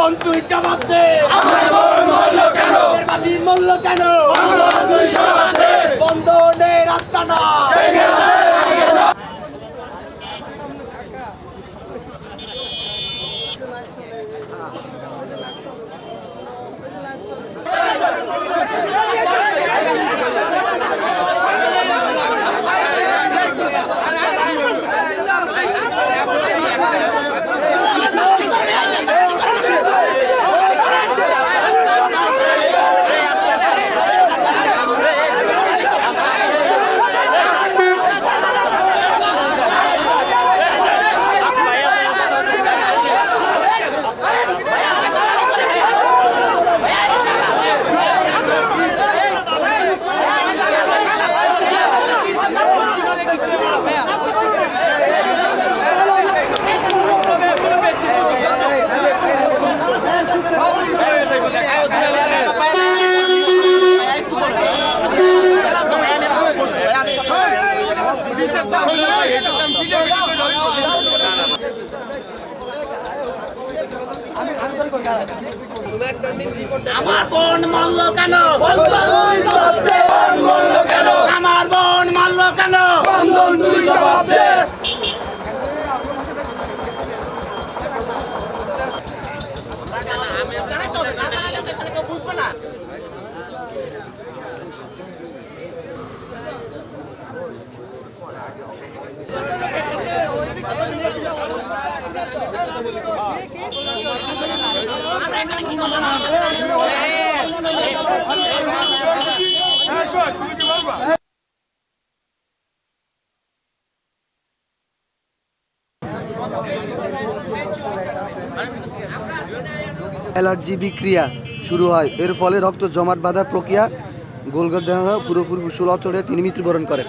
বন্ধন তুই জবাব দে। আমার বোন মরলো কেন? মূল্য কেন? দে। বন্ধনের রাস্তা না। আমার বোন মারলো কেন? আমার বোন মারলো কেন? জবাব দে অ্যালার্জি বিক্রিয়া শুরু হয়। এর ফলে রক্ত জমাট বাঁধার প্রক্রিয়া গোলগর দেহ পুরোপুরি সুলভ চড়ে তিনি মৃত্যুবরণ করেন।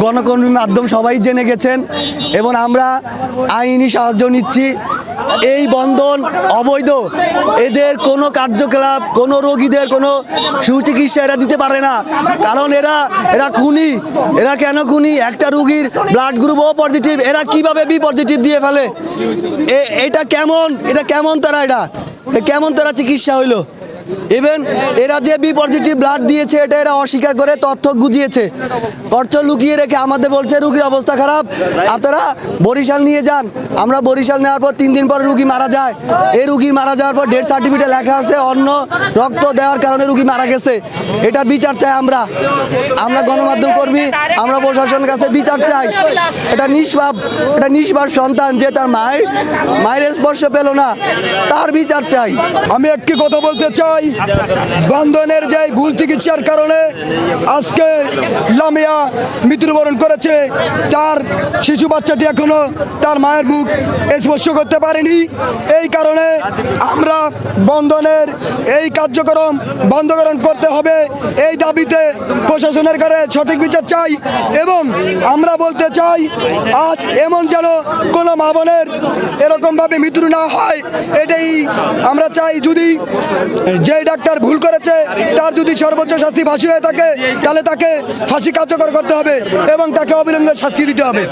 গণকর্মী মাধ্যম সবাই জেনে গেছেন এবং আমরা আইনি সাহায্য নিচ্ছি। এই বন্ধন অবৈধ। এদের কোনো কার্যকলাপ, কোনো রোগীদের কোনো সুচিকিৎসা এরা দিতে পারে না। কারণ এরা এরা খুনি। এরা কেন খুনি? একটা রুগীর ব্লাড গ্রুপ ও পজিটিভ এরা কীভাবে বি পজিটিভ দিয়ে ফেলে? এটা কেমন? এটা কেমন তারা এটা কেমন তারা চিকিৎসা হইল? ইভেন এরা যে বি পজিটিভ ব্লাড দিয়েছে, এটা এরা অস্বীকার করে, তথ্য গুজিয়েছে। তথ্য লুকিয়ে রেখে আমাদের বলছে, রুগীর অবস্থা খারাপ। আপনারা বরিশাল নিয়ে যান। আমরা বরিশাল নেওয়ার পর তিন দিন পর রুগী মারা যায়। এই রুগী মারা যাওয়ার পর ডেথ সার্টিফিকেট লেখা আছে অন্য রক্ত দেওয়ার কারণে রুগী মারা গেছে। এটার বিচার চাই আমরা। আমরা গণমাধ্যম কর্মী, আমরা প্রশাসনের কাছে বিচার চাই। এটা নিষ্পাপ এটা নিষ্পাপ সন্তান যে তার মায়ের মায়ের স্পর্শ পেল না, তার বিচার চাই। আমি একটি কথা বলতে চাই বন্ধনের যে ভুল চিকিৎসার কারণে আজকে লামিয়া মৃত্যুবরণ করেছে, তার শিশু বাচ্চাটি এখনও তার মায়ের মুখ স্পর্শ করতে পারেনি। এই কারণে আমরা বন্ধনের এই কার্যক্রম বন্ধকরণ করতে হবে। এই দাবিতে প্রশাসনের কাছে সঠিক বিচার চাই এবং আমরা বলতে চাই, আজ এমন যেন কোনো মা বোনের এরকমভাবে মৃত্যু না হয়, এটাই আমরা চাই। যদি যে ডাক্তার ভুল করেছে, তার যদি সর্বোচ্চ শাস্তি ফাঁসি হয়ে থাকে, তাহলে তাকে ফাঁসি কার্যকর করতে হবে এবং তাকে অবিলম্বে শাস্তি দিতে হবে।